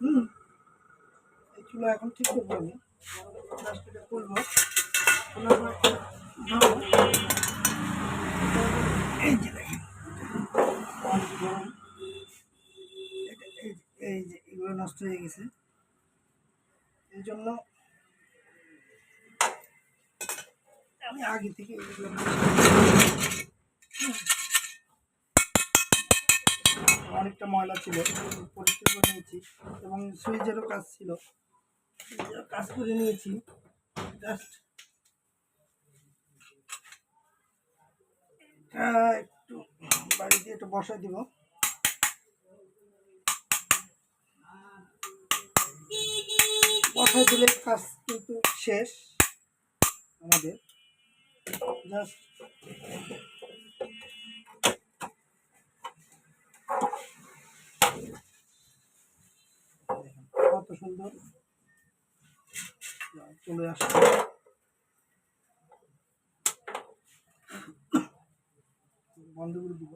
হুম এই চুলা এখন ঠিক করব আমি জাস্ট এটা করব দেখেন অনেক গরম। এটা এই যে- এই এগুলো নষ্ট হয়ে গেছে। এই জন্য আমি আগে থেকে অনেকটা ময়লা ছিল, পরিষ্কার করে নিয়েছি এবং সুইচেরও কাজ ছিল। কাজ করে নিয়েছি জাস্ট একটু বাড়ি দিয়ে একটু বসাই দিব। বসাই দিলে কাজ কিন্তু শেষ আমাদের। জাস্ট কত সুন্দর। চলে আসছে। বন্ধ দিব।